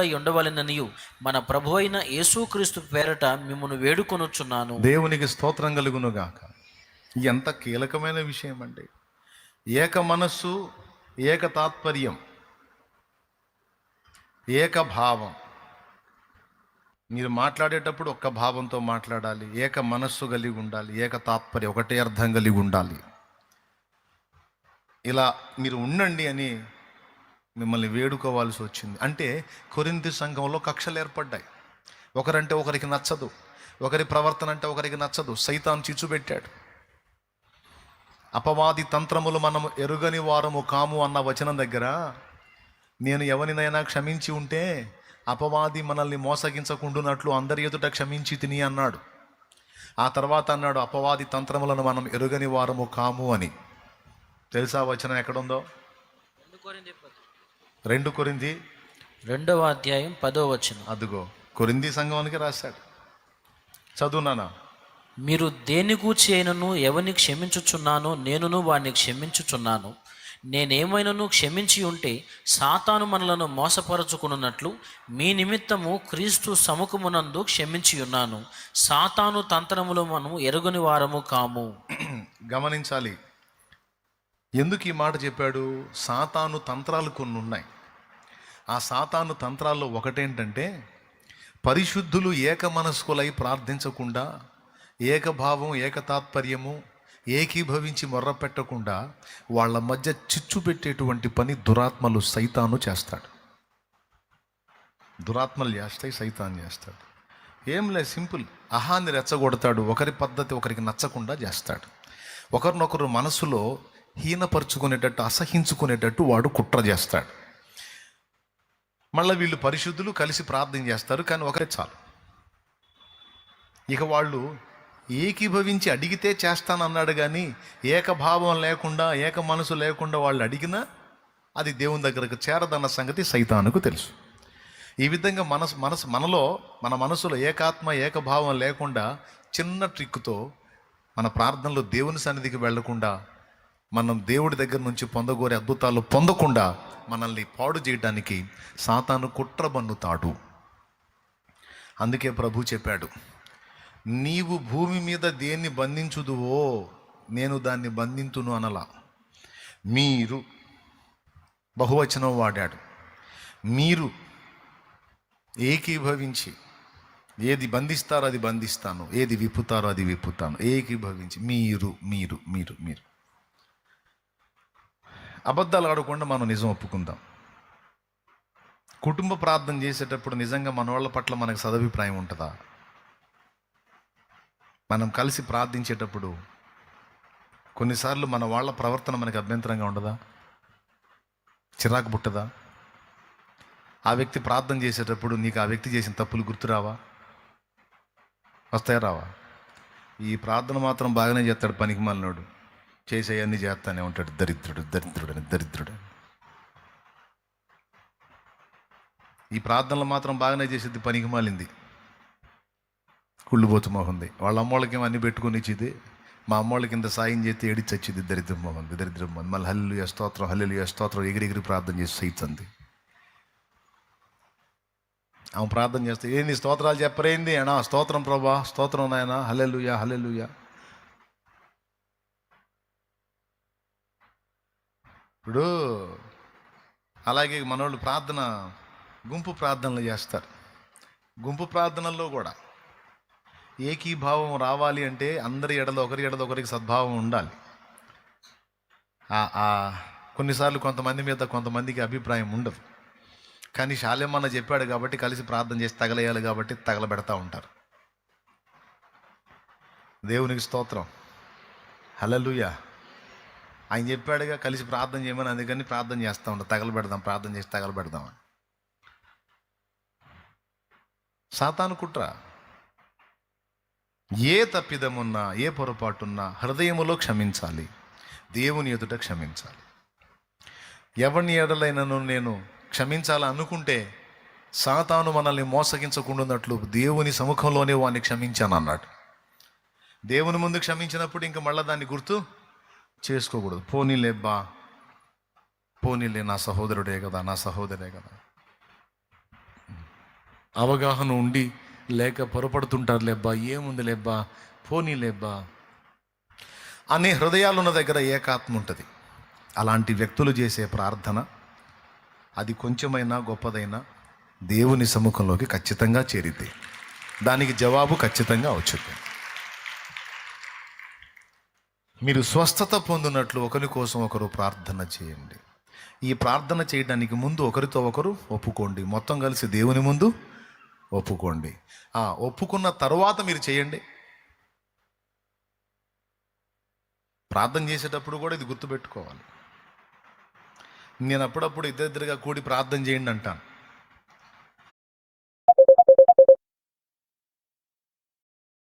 ఉండవలెననియు మన ప్రభు అయిన యేసుక్రీస్తు పేరట మిమ్మల్ని వేడుకొనుచున్నాను. దేవునికి స్తోత్రం కలుగునుగాక. ఎంత కీలకమైన విషయం అండి ఏక మనస్సు ఏక తాత్పర్యం ఏక భావం. మీరు మాట్లాడేటప్పుడు ఒక్క భావంతో మాట్లాడాలి ఏక మనస్సు కలిగి ఉండాలి ఏక తాత్పర్యం ఒకటే అర్థం కలిగి ఉండాలి. ఇలా మీరు ఉండండి అని మిమ్మల్ని వేడుకోవాల్సి వచ్చింది. అంటే కొరింతి సంఘంలో కక్షలు ఏర్పడ్డాయి. ఒకరంటే ఒకరికి నచ్చదు. ఒకరి ప్రవర్తన అంటే ఒకరికి నచ్చదు. సైతాన్ చిచ్చుపెట్టాడు అపవాది తంత్రములు మనము ఎరుగని వారము కాము అన్న వచనం దగ్గర నేను ఎవరినైనా క్షమించి ఉంటే అపవాది మనల్ని మోసగించకుండునట్లు అందరి ఎదుట క్షమించి తిని అన్నాడు. ఆ తర్వాత అన్నాడు అపవాది తంత్రములను మనం ఎరుగని వారము కాము అని. తెలుసా వచనం ఎక్కడుందో? రెండు కొరింది రెండవ అధ్యాయం పదో వచనం. అదుగో కొరింది సంఘానికి రాశాడు. చదువునానా మీరు దేని గూర్చి అయినను ఎవరిని క్షమించుచున్నానో నేనును వాడిని క్షమించుచున్నాను. నేనేమైనను క్షమించి ఉంటే సాతాను మనలను మోసపరచుకున్నట్లు మీ నిమిత్తము క్రీస్తు సముఖమునందు క్షమించి ఉన్నాను. సాతాను తంత్రములు మనం ఎరుగని వారము కాము. గమనించాలి. ఎందుకు ఈ మాట చెప్పాడు? సాతాను తంత్రాలు కొన్ని ఉన్నాయి ఆ సాతాను తంత్రాల్లో ఒకటేంటంటే పరిశుద్ధులు ఏక మనస్కులై ప్రార్థించకుండా ఏకభావం ఏకతాత్పర్యము ఏకీభవించి మొర్ర పెట్టకుండా వాళ్ళ మధ్య చిచ్చు పెట్టేటువంటి పని దురాత్మలు సైతాను చేస్తాడు. దురాత్మలు చేస్తాయి సైతాన్ చేస్తాడు. ఏం లేదు సింపుల్. అహాన్ని రెచ్చగొడతాడు. ఒకరి పద్ధతి ఒకరికి నచ్చకుండా చేస్తాడు. ఒకరినొకరు మనసులో హీనపరుచుకునేటట్టు అసహించుకునేటట్టు వాడు కుట్ర చేస్తాడు. మళ్ళీ వీళ్ళు పరిశుద్ధులు కలిసి ప్రార్థన చేస్తారు కానీ ఒకరే చాలు. ఇక వాళ్ళు ఏకీభవించి అడిగితే చేస్తానన్నాడు కానీ ఏకభావం లేకుండా ఏక మనసు లేకుండా వాళ్ళు అడిగినా అది దేవుని దగ్గరకు చేరదన్న సంగతి సైతానుకు తెలుసు. ఈ విధంగా మనసు మనసు మనలో మన మనసులో ఏకాత్మ ఏకభావం లేకుండా చిన్న ట్రిక్తో మన ప్రార్థనలో దేవుని సన్నిధికి వెళ్ళకుండా మనం దేవుడి దగ్గర నుంచి పొందగోరే అద్భుతాలు పొందకుండా మనల్ని పాడు చేయడానికి సాతాను కుట్ర బన్నుతాడు అందుకే ప్రభు చెప్పాడు నీవు భూమి మీద దేన్ని బంధించుదువో నేను దాన్ని బంధింతును అనలా. మీరు బహువచనం వాడాడు మీరు ఏకీభవించి ఏది బంధిస్తారో అది బంధిస్తాను ఏది విప్పుతారో అది విప్పుతాను. ఏకీభవించి మీరు మీరు మీరు మీరు. అబద్ధాలు ఆడకుండా మనం నిజం ఒప్పుకుందాం. కుటుంబ ప్రార్థన చేసేటప్పుడు నిజంగా మన వాళ్ళ పట్ల మనకు సదభిప్రాయం ఉంటుందా? మనం కలిసి ప్రార్థించేటప్పుడు కొన్నిసార్లు మన వాళ్ళ ప్రవర్తన మనకి అభ్యంతరంగా ఉండదా? చిరాకు పుట్టదా? ఆ వ్యక్తి ప్రార్థన చేసేటప్పుడు నీకు ఆ వ్యక్తి చేసిన తప్పులు గుర్తురావా వస్తాయా రావా? ఈ ప్రార్థన మాత్రం బాగానే చేస్తాడు పనికి మాలినోడు చేసేయన్నీ చేస్తానే ఉంటాడు. దరిద్రుడు దరిద్రుడు దరిద్రుడు ఈ ప్రార్థనలు మాత్రం బాగానే చేసేది పనికి మాలింది. కుళ్ళుబోతు మొహంది వాళ్ళ అమ్మోళ్ళకి ఏమో అన్ని పెట్టుకొని ఇచ్చింది. మా అమ్మోళ్ళకి ఇంత సాయం చేస్తే ఏడిచి వచ్చింది దరిద్రం మొహంది దరిద్రం మొహంది మళ్ళీ హల్లు స్తోత్రం హల్లు స్తోత్రం ఎగిరి ఎగిరి ప్రార్థన చేసి సైతుంది ఆమె ప్రార్థన చేస్తే ఏంది స్తోత్రాలు చెప్పరేంది? అనా స్తోత్రం ప్రభా స్తోత్రం నాయన హల్లెలూయా హల్లెలూయా. ఇప్పుడు అలాగే మనోళ్ళు ప్రార్థన గుంపు ప్రార్థనలు చేస్తారు. గుంపు ప్రార్థనల్లో కూడా ఏకీభావం రావాలి అంటే అందరి ఎడలో ఒకరి ఎడలో ఒకరికి సద్భావం ఉండాలి. కొన్నిసార్లు కొంతమంది మీద కొంతమందికి అభిప్రాయం ఉండదు. కానీ శాలేమన్న చెప్పాడు కాబట్టి కలిసి ప్రార్థన చేసి తగలేయాలి కాబట్టి తగలబెడతా ఉంటారు. దేవునికి స్తోత్రం. హలలుయా ఆయన చెప్పాడుగా కలిసి ప్రార్థన చేయమని అందుకని ప్రార్థన చేస్తూ ఉంటాం. తగలబెడదాం ప్రార్థన చేసి తగలబెడదాం అని. సాతాను కుట్ర. ఏ తప్పిదమున్నా ఏ పొరపాటున్నా హృదయములో క్షమించాలి. దేవుని ఎదుట క్షమించాలి. ఎవరిని ఎడలైనను నేను క్షమించాలని అనుకుంటే సాతాను మనల్ని మోసగించకుండాన్నట్లు దేవుని సముఖంలోనే వాడిని క్షమించాను అన్నాడు దేవుని ముందు క్షమించినప్పుడు ఇంకా మళ్ళీ దాన్ని గుర్తు చేసుకోకూడదు. పోనీలే బా. పోనీలే నా సహోదరుడే కదా నా సహోదరే కదా. అవగాహన ఉండి లేక పొరపడుతుంటారు లేబ్బా ఏముంది లేబ్బా పోనీ లేబ్బా అనే హృదయాలున్న దగ్గర ఏకాత్మ ఉంటుంది. అలాంటి వ్యక్తులు చేసే ప్రార్థన అది కొంచెమైనా గొప్పదైనా దేవుని సముఖంలోకి ఖచ్చితంగా చేరిద్ది. దానికి జవాబు ఖచ్చితంగా వచ్చింది మీరు స్వస్థత పొందినట్లు ఒకరి కోసం ఒకరు ప్రార్థన చేయండి. ఈ ప్రార్థన చేయడానికి ముందు ఒకరితో ఒకరు ఒప్పుకోండి. మొత్తం కలిసి దేవుని ముందు ఒప్పుకోండి. ఒప్పుకున్న తర్వాత మీరు చేయండి. ప్రార్థన చేసేటప్పుడు కూడా ఇది గుర్తుపెట్టుకోవాలి. నేను అప్పుడప్పుడు ఇద్దరిద్దరిగా కూడి ప్రార్థన చేయండి అంటాను.